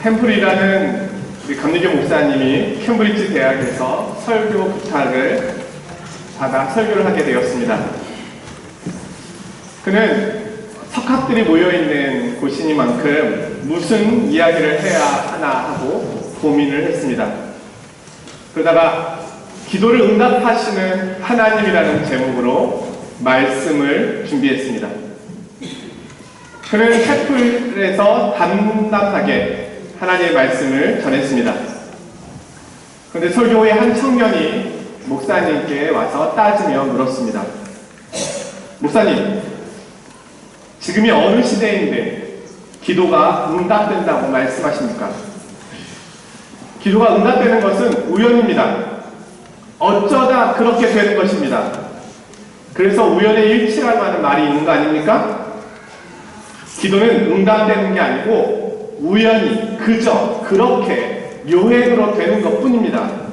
템플이라는 우리 감리교 목사님이 캠브리지 대학에서 설교 부탁을 받아 설교를 하게 되었습니다. 그는 석학들이 모여있는 곳이니만큼 무슨 이야기를 해야 하나 하고 고민을 했습니다. 그러다가 기도를 응답하시는 하나님이라는 제목으로 말씀을 준비했습니다. 그는 템플에서 담담하게 하나님의 말씀을 전했습니다. 그런데 설교의 한 청년이 목사님께 와서 따지며 물었습니다. 목사님, 지금이 어느 시대인데 기도가 응답된다고 말씀하십니까? 기도가 응답되는 것은 우연입니다. 어쩌다 그렇게 되는 것입니다. 그래서 우연의 일치라고 하는 말이 있는 거 아닙니까? 기도는 응답되는 게 아니고 우연히 그저 그렇게 요행으로 되는 것 뿐입니다.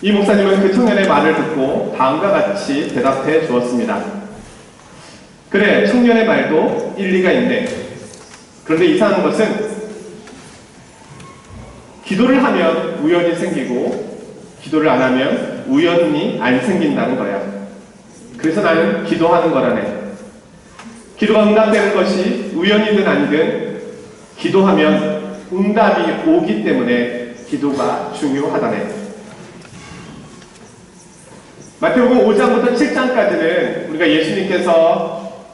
이 목사님은 그 청년의 말을 듣고 다음과 같이 대답해 주었습니다. 그래, 청년의 말도 일리가 있네. 그런데 이상한 것은 기도를 하면 우연이 생기고 기도를 안 하면 우연히 안 생긴다는 거야. 그래서 나는 기도하는 거라네. 기도가 응답되는 것이 우연이든 아니든 기도하면 응답이 오기 때문에 기도가 중요하다네. 마태복음 5장부터 7장까지는 우리가 예수님께서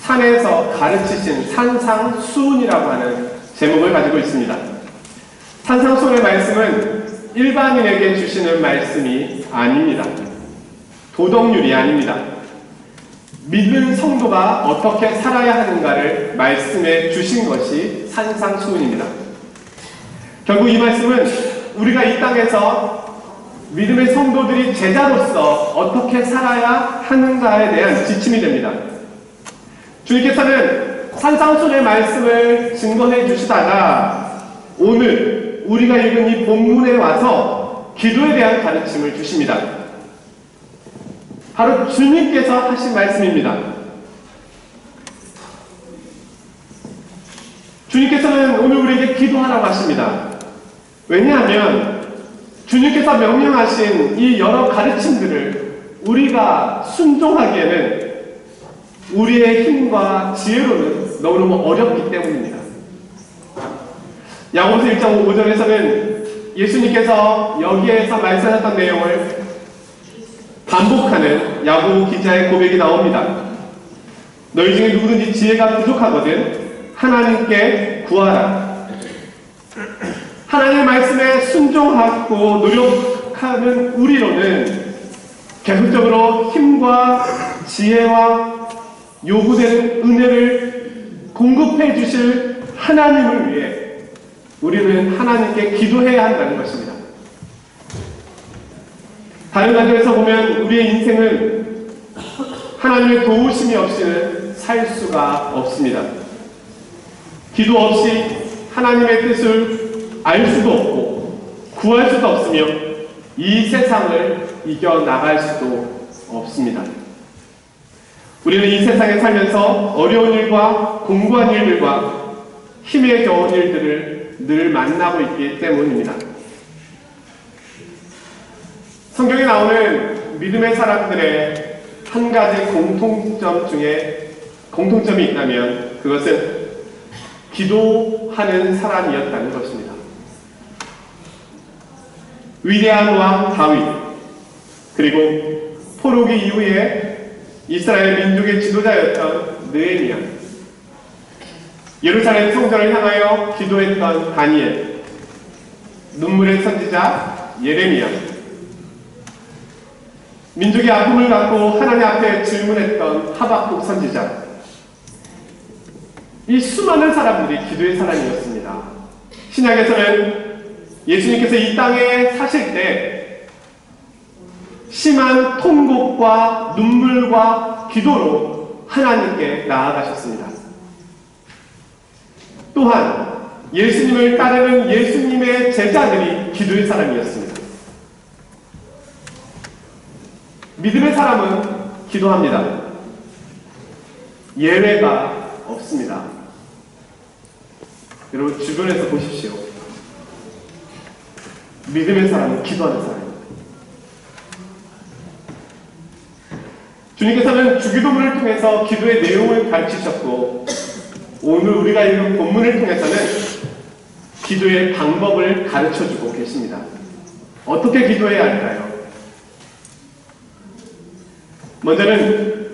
산에서 가르치신 산상수훈이라고 하는 제목을 가지고 있습니다. 산상수훈의 말씀은 일반인에게 주시는 말씀이 아닙니다. 도덕률이 아닙니다. 믿는 성도가 어떻게 살아야 하는가를 말씀해 주신 것이 산상수훈입니다. 결국 이 말씀은 우리가 이 땅에서 믿음의 성도들이 제자로서 어떻게 살아야 하는가에 대한 지침이 됩니다. 주님께서는 산상순의 말씀을 증거해 주시다가 오늘 우리가 읽은 이 본문에 와서 기도에 대한 가르침을 주십니다. 바로 주님께서 하신 말씀입니다. 주님께서는 오늘 우리에게 기도하라고 하십니다. 왜냐하면 주님께서 명령하신 이 여러 가르침들을 우리가 순종하기에는 우리의 힘과 지혜로는 너무너무 어렵기 때문입니다. 야고보서 1장 5절에서는 예수님께서 여기에서 말씀하셨던 내용을 반복하는 야고 기자의 고백이 나옵니다. 너희 중에 누구든지 지혜가 부족하거든 하나님께 구하라. 하나님의 말씀에 순종하고 노력하는 우리로는 계속적으로 힘과 지혜와 요구되는 은혜를 공급해 주실 하나님을 위해 우리는 하나님께 기도해야 한다는 것입니다. 다른 관점에서 보면 우리의 인생은 하나님의 도우심이 없이는 살 수가 없습니다. 기도 없이 하나님의 뜻을 알 수도 없고 구할 수도 없으며 이 세상을 이겨나갈 수도 없습니다. 우리는 이 세상에 살면서 어려운 일과 공부한 일들과 힘에 겨운 일들을 늘 만나고 있기 때문입니다. 성경에 나오는 믿음의 사람들의 한 가지 공통점 중에 공통점이 있다면 그것은 기도하는 사람이었다는 것입니다. 위대한 왕 다윗 그리고 포로기 이후에 이스라엘 민족의 지도자였던 느헤미야. 예루살렘 성전을 향하여 기도했던 다니엘. 눈물의 선지자 예레미야 민족의 아픔을 갖고 하나님 앞에 질문했던 하박국 선지자 이 수많은 사람들이 기도의 사람이었습니다. 신약에서는 예수님께서 이 땅에 사실 때 심한 통곡과 눈물과 기도로 하나님께 나아가셨습니다. 또한 예수님을 따르는 예수님의 제자들이 기도의 사람이었습니다. 믿음의 사람은 기도합니다. 예외가 없습니다. 여러분 주변에서 보십시오. 믿음의 사람은 기도하는 사람입니다. 주님께서는 주기도문을 통해서 기도의 내용을 가르치셨고 오늘 우리가 읽은 본문을 통해서는 기도의 방법을 가르쳐주고 계십니다. 어떻게 기도해야 할까요? 먼저는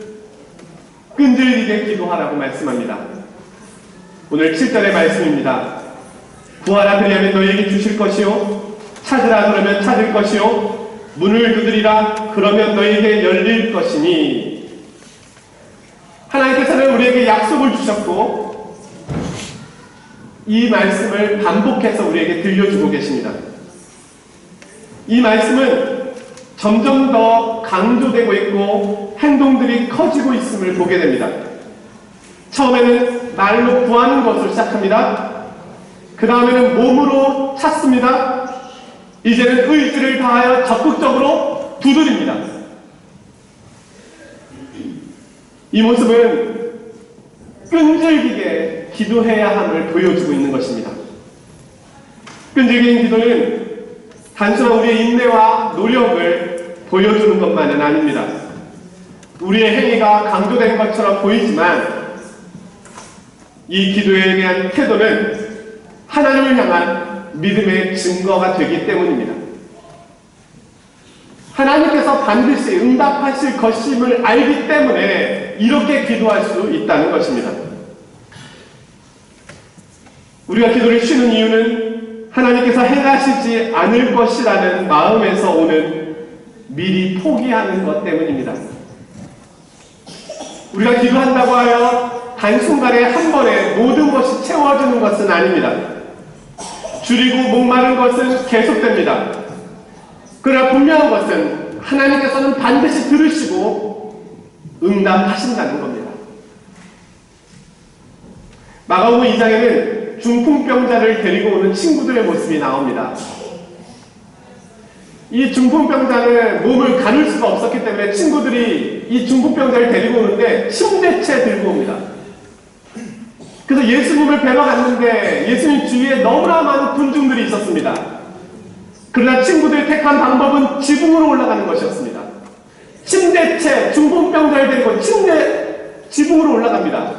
끈질기게 기도하라고 말씀합니다. 오늘 7절의 말씀입니다. 구하라 그리하면 너희에게 주실 것이요 찾으라 그러면 찾을 것이요 문을 두드리라 그러면 너희에게 열릴 것이니 하나님께서는 우리에게 약속을 주셨고 이 말씀을 반복해서 우리에게 들려주고 계십니다. 이 말씀은 점점 더 강조되고 있고 행동들이 커지고 있음을 보게 됩니다. 처음에는 말로 구하는 것을 시작합니다. 그 다음에는 몸으로 찾습니다. 이제는 의지를 다하여 적극적으로 두드립니다. 이 모습은 끈질기게 기도해야 함을 보여주고 있는 것입니다. 끈질긴 기도는 단순한 우리의 인내와 노력을 보여주는 것만은 아닙니다. 우리의 행위가 강조된 것처럼 보이지만 이 기도에 대한 태도는 하나님을 향한 믿음의 증거가 되기 때문입니다. 하나님께서 반드시 응답하실 것임을 알기 때문에 이렇게 기도할 수 있다는 것입니다. 우리가 기도를 쉬는 이유는 하나님께서 행하시지 않을 것이라는 마음에서 오는 미리 포기하는 것 때문입니다. 우리가 기도한다고 하여 단순간에 한 번에 모든 것이 채워지는 것은 아닙니다. 줄이고 목마른 것은 계속됩니다. 그러나 분명한 것은 하나님께서는 반드시 들으시고 응답하신다는 겁니다. 마가복음 2장에는 중풍병자를 데리고 오는 친구들의 모습이 나옵니다. 이 중풍병자는 몸을 가눌 수가 없었기 때문에 친구들이 이 중풍병자를 데리고 오는데 침대채 들고 옵니다. 그래서 예수님을 뵈러 갔는데 예수님 주위에 너무나 많은 군중들이 있었습니다. 그러나 친구들이 택한 방법은 지붕으로 올라가는 것이었습니다. 침대채 중풍병자를 데리고 침대 지붕으로 올라갑니다.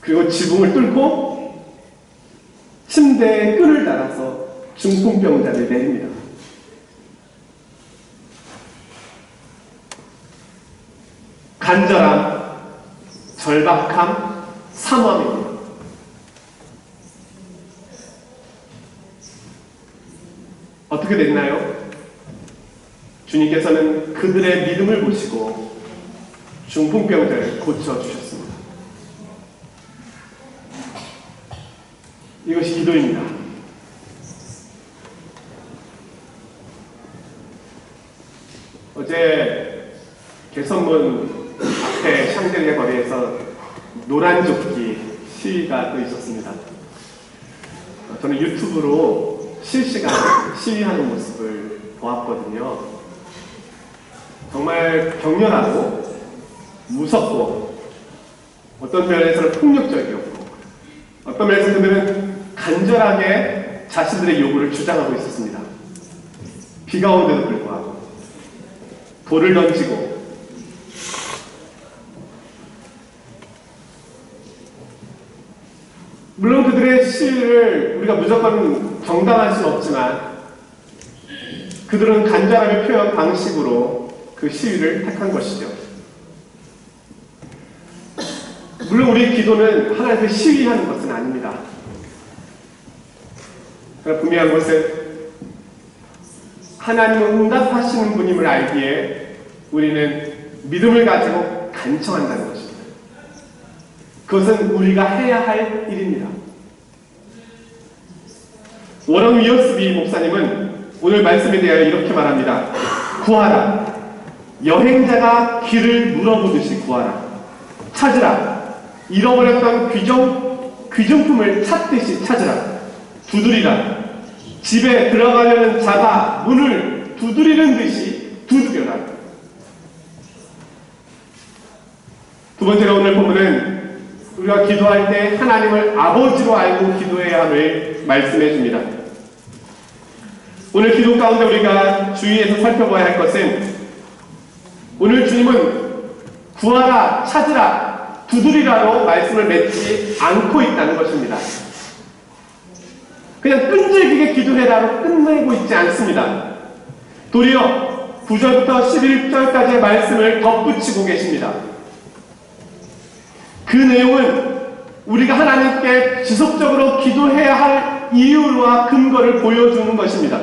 그리고 지붕을 뚫고 침대에 끈을 달아서 중풍병자를 내립니다. 간절함, 절박함, 삼엄입니다. 어떻게 됐나요? 주님께서는 그들의 믿음을 보시고 중풍병자를 고쳐주셨습니다. 이것이 기도입니다. 어제 개선문 앞에 샹들리에 거리에서 노란 조끼 시위가 또 있었습니다. 어, 저는 유튜브로 실시간 시위하는 모습을 보았거든요. 정말 격렬하고 무섭고 어떤 면에서는 폭력적이었고 어떤 면에서 그들은 간절하게 자신들의 요구를 주장하고 있었습니다. 비가 오는데도 불구하고 돌을 던지고 물론 그들의 시위를 우리가 무조건 정당할 수는 없지만 그들은 간절함의 표현 방식으로 그 시위를 택한 것이죠. 물론 우리의 기도는 하나님께 시위하는 것은 아닙니다. 분명한 것은 하나님은 응답하시는 분임을 알기에 우리는 믿음을 가지고 간청한다는. 그것은 우리가 해야 할 일입니다. 워런 위어스비 목사님은 오늘 말씀에 대하여 이렇게 말합니다. 구하라. 여행자가 길을 물어보듯이 구하라. 찾으라. 잃어버렸던 귀정, 귀중품을 찾듯이 찾으라. 두드리라. 집에 들어가려는 자가 문을 두드리는 듯이 두드려라. 두 번째로 오늘 본문은 우리가 기도할 때 하나님을 아버지로 알고 기도해야 함을 말씀해 줍니다. 오늘 기도 가운데 우리가 주의해서 살펴봐야 할 것은 오늘 주님은 구하라, 찾으라, 두드리라로 말씀을 맺지 않고 있다는 것입니다. 그냥 끈질기게 기도해라로 끝내고 있지 않습니다. 도리어 9절부터 11절까지의 말씀을 덧붙이고 계십니다. 그 내용은 우리가 하나님께 지속적으로 기도해야 할 이유와 근거를 보여주는 것입니다.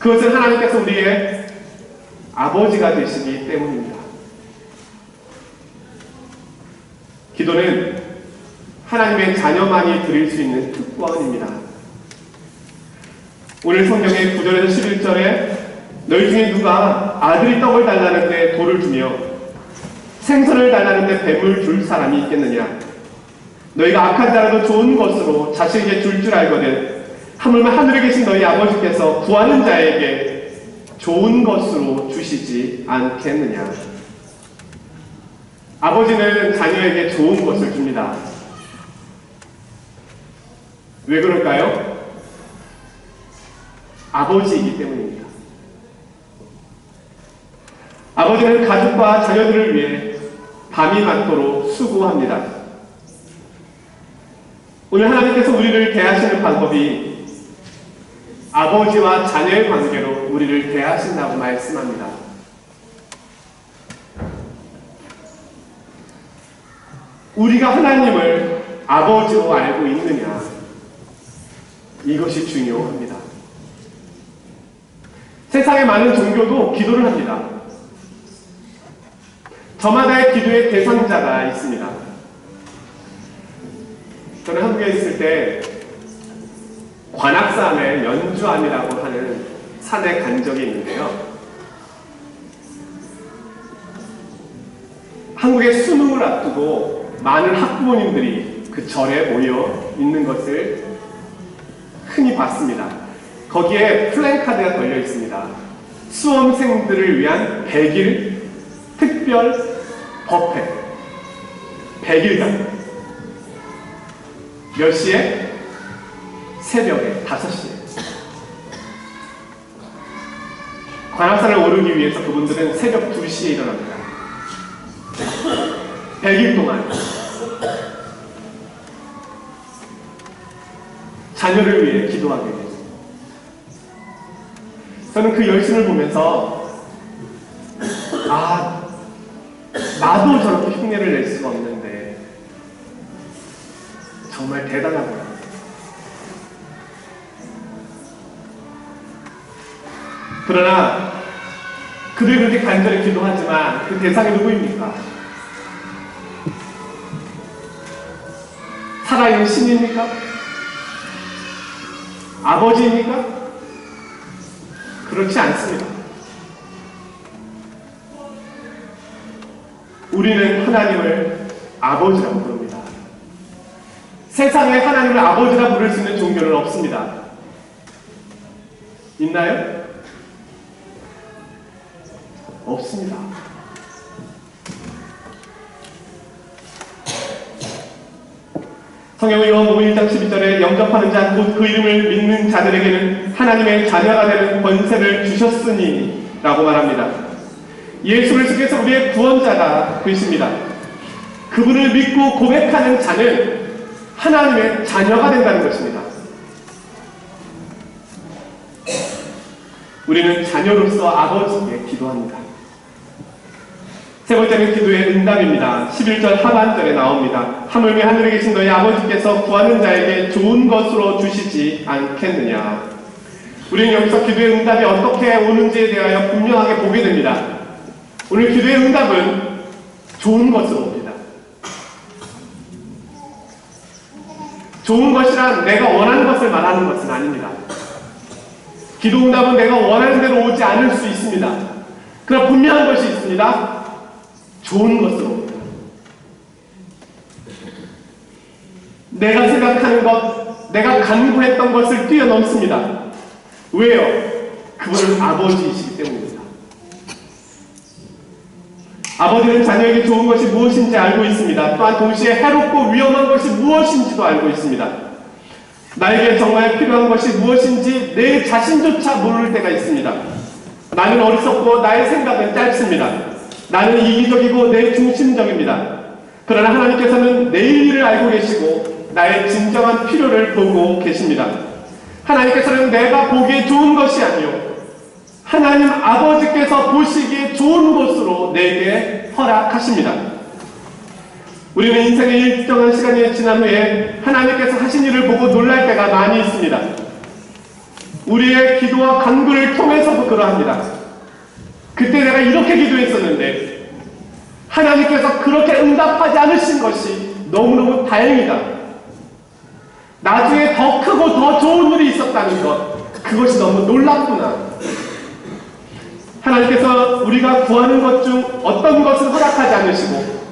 그것은 하나님께서 우리의 아버지가 되시기 때문입니다. 기도는 하나님의 자녀만이 드릴 수 있는 특권입니다. 오늘 성경의 9절에서 11절에 너희 중에 누가 아들이 떡을 달라는데 돌을 주며 생선을 달라는데 뱀을 줄 사람이 있겠느냐? 너희가 악한 자라도 좋은 것으로 자식에게 줄줄 알거든 하물며 하늘에 계신 너희 아버지께서 구하는 자에게 좋은 것으로 주시지 않겠느냐? 아버지는 자녀에게 좋은 것을 줍니다. 왜 그럴까요? 아버지이기 때문입니다. 아버지는 가족과 자녀들을 위해 밤이 맞도록 수고합니다. 오늘 하나님께서 우리를 대하시는 방법이 아버지와 자녀의 관계로 우리를 대하신다고 말씀합니다. 우리가 하나님을 아버지로 알고 있느냐? 이것이 중요합니다. 세상의 많은 종교도 기도를 합니다. 저마다의 기도의 대상자가 있습니다. 저는 한국에 있을 때 관악산의 연주암이라고 하는 산에 간 적이 있는데요. 한국의 수능을 앞두고 많은 학부모님들이 그 절에 모여 있는 것을 흔히 봤습니다. 거기에 플랜카드가 걸려 있습니다. 수험생들을 위한 100일 특별 법회 100일간 몇 시에? 새벽에 5시에 관악산을 오르기 위해서 그분들은 새벽 2시에 일어납니다. 100일 동안 자녀를 위해 기도하게 되죠. 저는 그 열심을 보면서 아 나도 저렇게 흉내를 낼 수가 없는데 정말 대단하구나. 그러나 그들 그렇게 간절히 기도하지만 그 대상이 누구입니까? 살아있는 신입니까? 아버지입니까? 그렇지 않습니다. 우리는 하나님을 아버지라고 부릅니다. 세상에 하나님을 아버지라 부를 수 있는 종교는 없습니다. 있나요? 없습니다. 성경의 요한복음 1장 12절에 영접하는 자 곧 그 이름을 믿는 자들에게는 하나님의 자녀가 되는 권세를 주셨으니 라고 말합니다. 예수 그리스도께서 우리의 구원자가 되십니다. 그분을 믿고 고백하는 자는 하나님의 자녀가 된다는 것입니다. 우리는 자녀로서 아버지께 기도합니다. 세 번째는 기도의 응답입니다. 11절 하반절에 나옵니다. 하물며 하늘에 계신 너희 아버지께서 구하는 자에게 좋은 것으로 주시지 않겠느냐. 우리는 여기서 기도의 응답이 어떻게 오는지에 대하여 분명하게 보게 됩니다. 오늘 기도의 응답은 좋은 것으로 옵니다. 좋은 것이란 내가 원하는 것을 말하는 것은 아닙니다. 기도 응답은 내가 원하는 대로 오지 않을 수 있습니다. 그러나 분명한 것이 있습니다. 좋은 것으로 옵니다. 내가 생각하는 것, 내가 간구했던 것을 뛰어넘습니다. 왜요? 그분은 아버지이시기 때문입니다. 아버지는 자녀에게 좋은 것이 무엇인지 알고 있습니다. 또한 동시에 해롭고 위험한 것이 무엇인지도 알고 있습니다. 나에게 정말 필요한 것이 무엇인지 내 자신조차 모를 때가 있습니다. 나는 어리석고 나의 생각은 짧습니다. 나는 이기적이고 내 중심적입니다. 그러나 하나님께서는 내일 일을 알고 계시고 나의 진정한 필요를 보고 계십니다. 하나님께서는 내가 보기에 좋은 것이 아니요 하나님 아버지께서 보시기에 좋은 곳으로 내게 허락하십니다. 우리는 인생의 일정한 시간이 지난 후에 하나님께서 하신 일을 보고 놀랄 때가 많이 있습니다. 우리의 기도와 간구를 통해서도 그러합니다. 그때 내가 이렇게 기도했었는데 하나님께서 그렇게 응답하지 않으신 것이 너무너무 다행이다. 나중에 더 크고 더 좋은 일이 있었다는 것, 그것이 너무 놀랍구나. 하나님께서 우리가 구하는 것 중 어떤 것을 허락하지 않으시고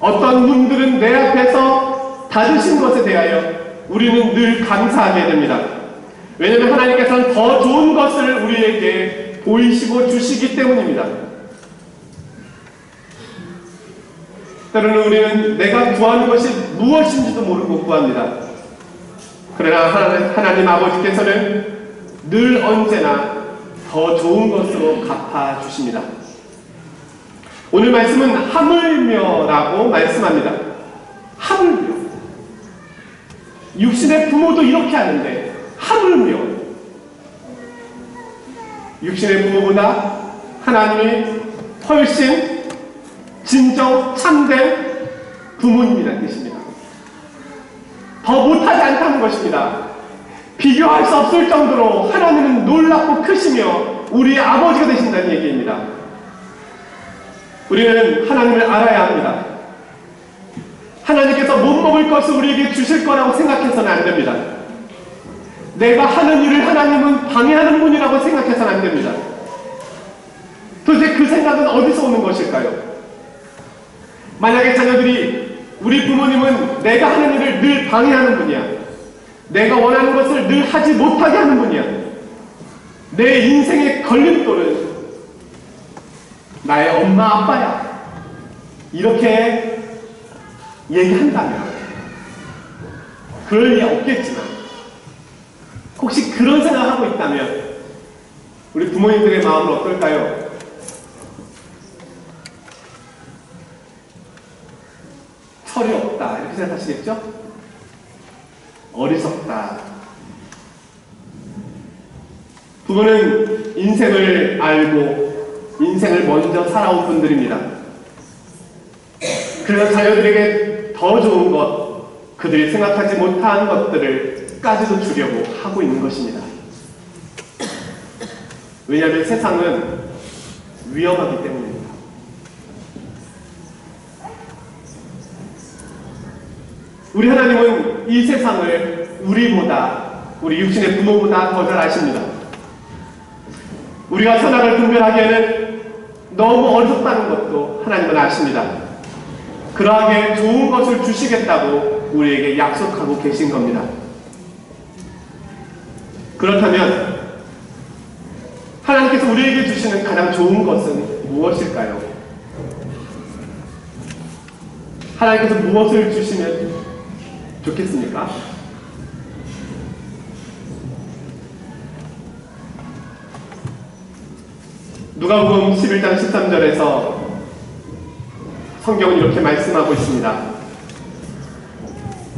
어떤 분들은 내 앞에서 닫으신 것에 대하여 우리는 늘 감사하게 됩니다. 왜냐하면 하나님께서는 더 좋은 것을 우리에게 보이시고 주시기 때문입니다. 때로는 우리는 내가 구하는 것이 무엇인지도 모르고 구합니다. 그러나 하나님, 하나님 아버지께서는 늘 언제나 더 좋은 것으로 갚아 주십니다. 오늘 말씀은 하물며라고 말씀합니다. 하물며. 육신의 부모도 이렇게 하는데 하물며. 육신의 부모보다 하나님이 훨씬 진정 참된 부모님이라는 뜻입니다. 더 못하지 않다는 것입니다. 비교할 수 없을 정도로 하나님은 놀랍고 크시며 우리의 아버지가 되신다는 얘기입니다. 우리는 하나님을 알아야 합니다. 하나님께서 못 먹을 것을 우리에게 주실 거라고 생각해서는 안 됩니다. 내가 하는 일을 하나님은 방해하는 분이라고 생각해서는 안 됩니다. 도대체 그 생각은 어디서 오는 것일까요? 만약에 자녀들이 우리 부모님은 내가 하는 일을 늘 방해하는 분이야. 내가 원하는 것을 늘 하지 못하게 하는 분이야. 내 인생의 걸림돌은 나의 엄마 아빠야. 이렇게 얘기한다면 그럴 리 없겠지만 혹시 그런 생각을 하고 있다면 우리 부모님들의 마음은 어떨까요? 철이 없다 이렇게 생각하시겠죠? 어리석다. 부모는 인생을 알고 인생을 먼저 살아온 분들입니다. 그래서 자녀들에게 더 좋은 것, 그들이 생각하지 못한 것들을 까지도 주려고 하고 있는 것입니다. 왜냐하면 세상은 위험하기 때문입니다. 우리 하나님은 이 세상을 우리보다, 우리 육신의 부모보다 더 잘 아십니다. 우리가 선악을 분별하기에는 너무 어렵다는 것도 하나님은 아십니다. 그러하게 좋은 것을 주시겠다고 우리에게 약속하고 계신 겁니다. 그렇다면 하나님께서 우리에게 주시는 가장 좋은 것은 무엇일까요? 하나님께서 무엇을 주시면 좋겠습니까? 누가복음 11장 13절에서 성경은 이렇게 말씀하고 있습니다.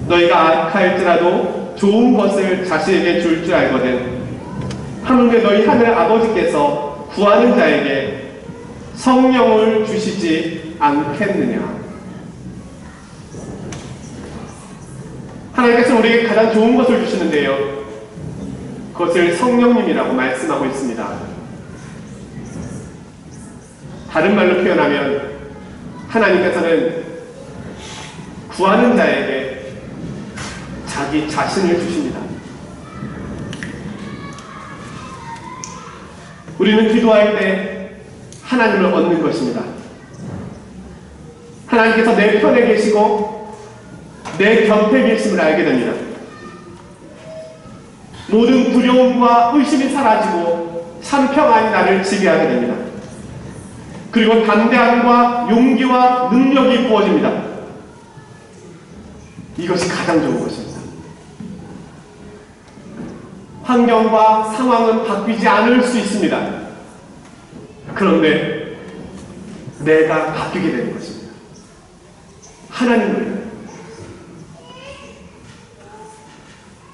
너희가 악할지라도 좋은 것을 자신에게 줄 줄 알거든. 하물며 너희 하늘 아버지께서 구하는 자에게 성령을 주시지 않겠느냐. 하나님께서 우리에게 가장 좋은 것을 주시는데요. 그것을 성령님이라고 말씀하고 있습니다. 다른 말로 표현하면 하나님께서는 구하는 자에게 자기 자신을 주십니다. 우리는 기도할 때 하나님을 얻는 것입니다. 하나님께서 내 편에 계시고 내 곁에 계심을 알게 됩니다. 모든 두려움과 의심이 사라지고 참 평안이 나를 지배하게 됩니다. 그리고 담대함과 용기와 능력이 부어집니다. 이것이 가장 좋은 것입니다. 환경과 상황은 바뀌지 않을 수 있습니다. 그런데 내가 바뀌게 되는 것입니다. 하나님을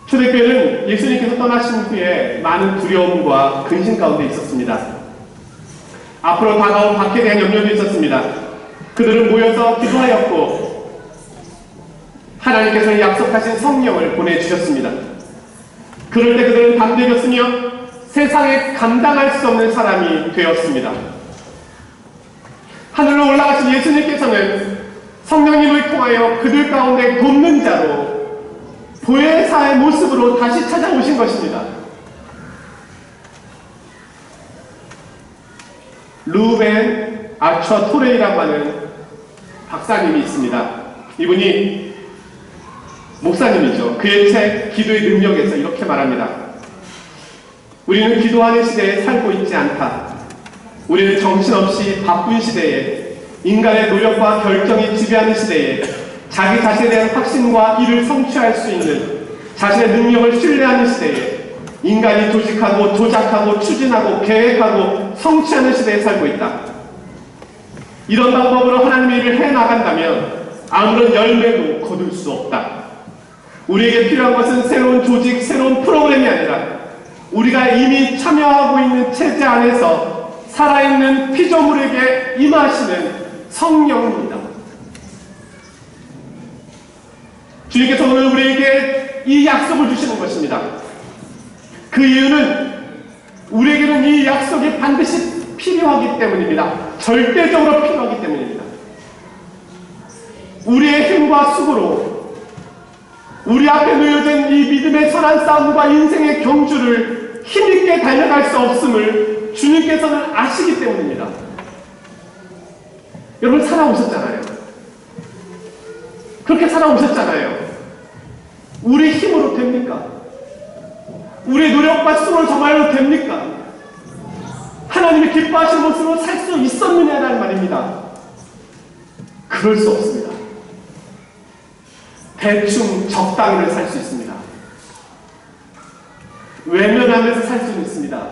초대교회는 예수님께서 떠나신 후에 많은 두려움과 근심 가운데 있었습니다. 앞으로 다가온 박해에 대한 염려도 있었습니다. 그들은 모여서 기도하였고 하나님께서 약속하신 성령을 보내주셨습니다. 그럴 때 그들은 담대해졌으며 세상에 감당할 수 없는 사람이 되었습니다. 하늘로 올라가신 예수님께서는 성령님을 통하여 그들 가운데 돕는 자로 보혜사의 모습으로 다시 찾아오신 것입니다. 루벤 아처 토레이라고 하는 박사님이 있습니다. 이분이 목사님이죠. 그의 책 기도의 능력에서 이렇게 말합니다. 우리는 기도하는 시대에 살고 있지 않다. 우리는 정신없이 바쁜 시대에 인간의 노력과 결정이 지배하는 시대에 자기 자신에 대한 확신과 이를 성취할 수 있는 자신의 능력을 신뢰하는 시대에 인간이 조직하고 조작하고 추진하고 계획하고 성취하는 시대에 살고 있다. 이런 방법으로 하나님의 일을 해 나간다면 아무런 열매도 거둘 수 없다. 우리에게 필요한 것은 새로운 조직, 새로운 프로그램이 아니라 우리가 이미 참여하고 있는 체제 안에서 살아있는 피조물에게 임하시는 성령입니다. 주님께서 오늘 우리에게 이 약속을 주시는 것입니다. 그 이유는 우리에게는 이 약속이 반드시 필요하기 때문입니다. 절대적으로 필요하기 때문입니다. 우리의 힘과 수고로 우리 앞에 놓여진 이 믿음의 선한 싸움과 인생의 경주를 힘있게 달려갈 수 없음을 주님께서는 아시기 때문입니다. 여러분 살아오셨잖아요. 그렇게 살아오셨잖아요. 우리 힘으로 됩니까? 우리 노력과 수고로 정말로 됩니까? 하나님이 기뻐하시는 모습으로 살 수 있었느냐라는 말입니다. 그럴 수 없습니다. 대충 적당히를 살 수 있습니다. 외면하면서 살 수는 있습니다.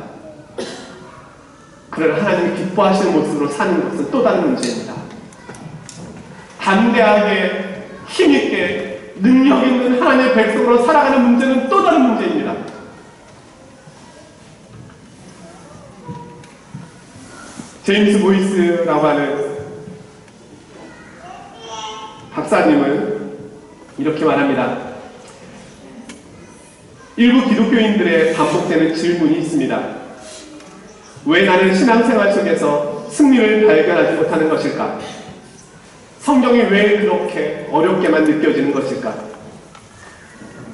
그러나 하나님이 기뻐하시는 모습으로 사는 것은 또 다른 문제입니다. 담대하게 힘있게 능력 있는 하나님의 백성으로 살아가는 문제는 또 다른 문제입니다. 제임스 보이스라고 하는 박사님은 이렇게 말합니다. 일부 기독교인들의 반복되는 질문이 있습니다. 왜 나는 신앙생활 속에서 승리를 발견하지 못하는 것일까? 성경이 왜 그렇게 어렵게만 느껴지는 것일까?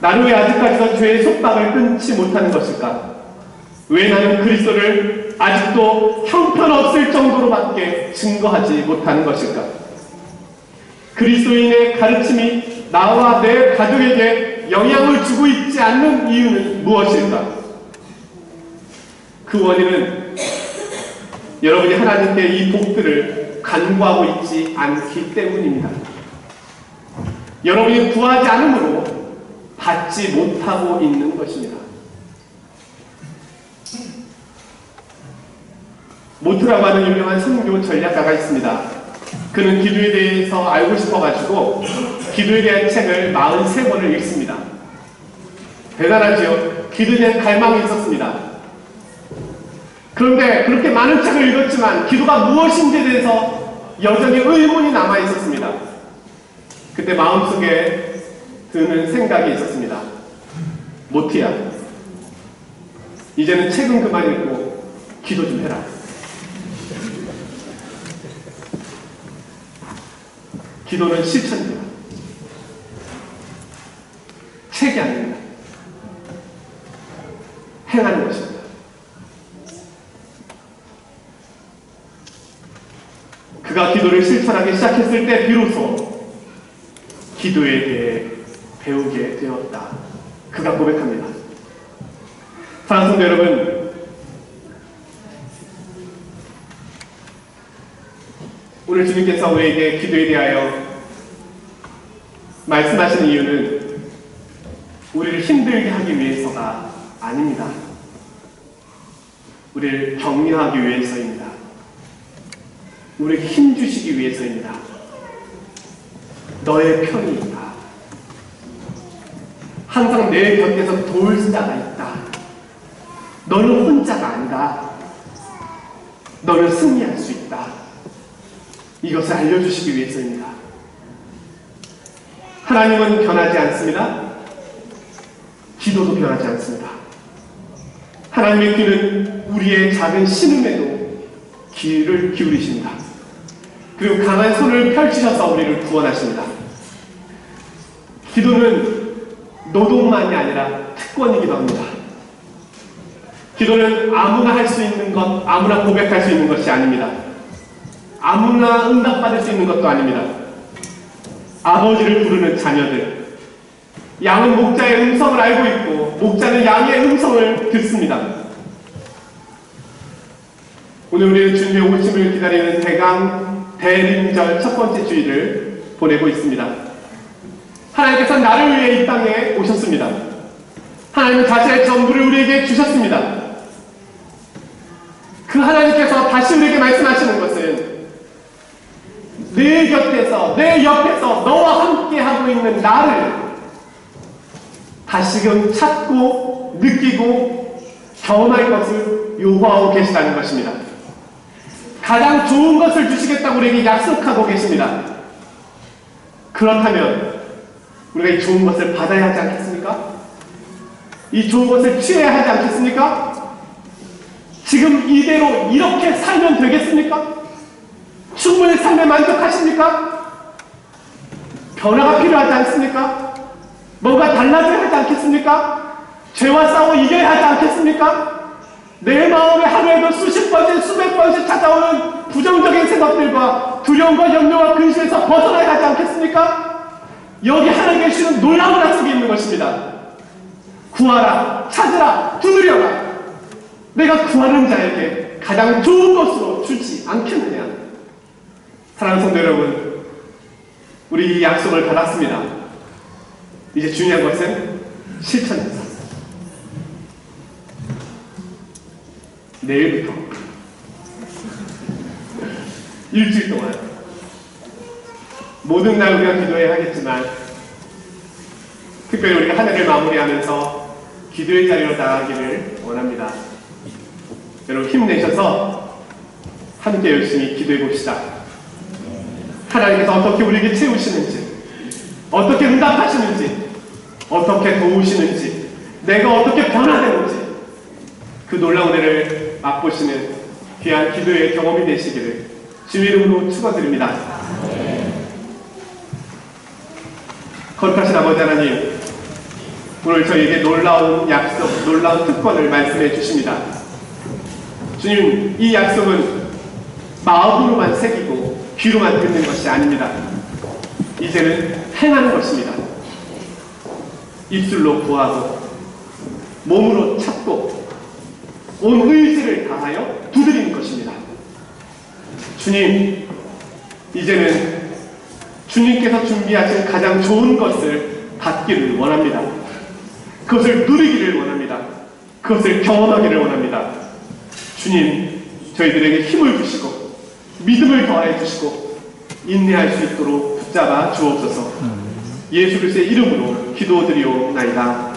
나는 왜 아직까지도 죄의 속박을 끊지 못하는 것일까? 왜 나는 그리스도를 아직도 형편없을 정도로밖에 증거하지 못하는 것일까? 그리스도인의 가르침이 나와 내 가족에게 영향을 주고 있지 않는 이유는 무엇일까? 그 원인은 여러분이 하나님께 이 복들을 간구하고 있지 않기 때문입니다. 여러분이 구하지 않으므로 받지 못하고 있는 것입니다. 모트라고 하는 유명한 선교 전략가가 있습니다. 그는 기도에 대해서 알고 싶어가지고 기도에 대한 책을 43권을 읽습니다. 대단하지요? 기도에 대한 갈망이 있었습니다. 그런데 그렇게 많은 책을 읽었지만 기도가 무엇인지에 대해서 여전히 의문이 남아 있었습니다. 그때 마음속에 드는 생각이 있었습니다. 모티야, 이제는 책은 그만 읽고 기도 좀 해라. 기도는 실천입니다. 책이 아닙니다. 행하는 것입니다. 그가 기도를 실천하기 시작했을 때 비로소 기도에 대해 배우게 되었다. 그가 고백합니다. 사랑성도 여러분, 오늘 주님께서 우리에게 기도에 대하여 말씀하시는 이유는 우리를 힘들게 하기 위해서가 아닙니다. 우리를 격려하기 위해서입니다. 우리에게 힘주시기 위해서입니다. 너의 편이 있다. 항상 내 곁에서 도울 자가 있다. 너는 혼자가 아니다. 너는 승리할 수 있다. 이것을 알려주시기 위해서입니다. 하나님은 변하지 않습니다. 기도도 변하지 않습니다. 하나님의 귀는 우리의 작은 신음에도 귀를 기울이십니다. 그리고 강한 손을 펼치셔서 우리를 구원하십니다. 기도는 노동만이 아니라 특권이기도 합니다. 기도는 아무나 할 수 있는 것, 아무나 고백할 수 있는 것이 아닙니다. 아무나 응답받을 수 있는 것도 아닙니다. 아버지를 부르는 자녀들. 양은 목자의 음성을 알고 있고, 목자는 양의 음성을 듣습니다. 오늘 우리는 주님의 오심을 기다리는 대강 대림절 첫 번째 주일을 보내고 있습니다. 하나님께서 나를 위해 이 땅에 오셨습니다. 하나님은 자신의 전부를 우리에게 주셨습니다. 그 하나님께서 다시 우리에게 말씀하시는 것은 내 곁에서, 내 옆에서 너와 함께 하고 있는 나를 다시금 찾고 느끼고 경험할 것을 요구하고 계시다는 것입니다. 가장 좋은 것을 주시겠다고 우리에게 약속하고 계십니다. 그렇다면 우리가 이 좋은 것을 받아야 하지 않겠습니까? 이 좋은 것을 취해야 하지 않겠습니까? 지금 이대로 이렇게 살면 되겠습니까? 충분히 삶에 만족하십니까? 변화가 필요하지 않습니까? 뭔가 달라져야 하지 않겠습니까? 죄와 싸워 이겨야 하지 않겠습니까? 내 마음에 하루에도 수십 번씩 수백 번씩 찾아오는 부정적인 생각들과 두려움과 염려와 근심에서 벗어나야 하지 않겠습니까? 여기 하나님께 주시는 놀라운 약속이 있는 것입니다. 구하라, 찾으라, 두드려라. 내가 구하는 자에게 가장 좋은 것으로 주지 않겠느냐. 사랑하는 성도 여러분, 우리 이 약속을 받았습니다. 이제 중요한 것은 실천입니다. 내일부터 일주일 동안 모든 날 우리가 기도해야 하겠지만 특별히 우리가 한 해를 마무리하면서 기도의 자리로 나가기를 원합니다. 여러분 힘내셔서 함께 열심히 기도해 봅시다. 하나님께서 어떻게 우리에게 채우시는지, 어떻게 응답하시는지, 어떻게 도우시는지, 내가 어떻게 변화되는지, 그 놀라운 은혜를 맛보시는 귀한 기도의 경험이 되시기를 주의 이름으로 축원드립니다. 거룩하신 아버지 하나님, 오늘 저희에게 놀라운 약속, 놀라운 특권을 말씀해 주십니다. 주님, 이 약속은 마음으로만 새기고 귀로만 듣는 것이 아닙니다. 이제는 행하는 것입니다. 입술로 구하고 몸으로 찾고 온 의지를 다하여 두드리는 것입니다. 주님, 이제는 주님께서 준비하신 가장 좋은 것을 받기를 원합니다. 그것을 누리기를 원합니다. 그것을 경험하기를 원합니다. 주님, 저희들에게 힘을 주시고 믿음을 더하여 주시고 인내할 수 있도록 붙잡아 주옵소서. 예수 그리스도의 이름으로 기도드리옵나이다.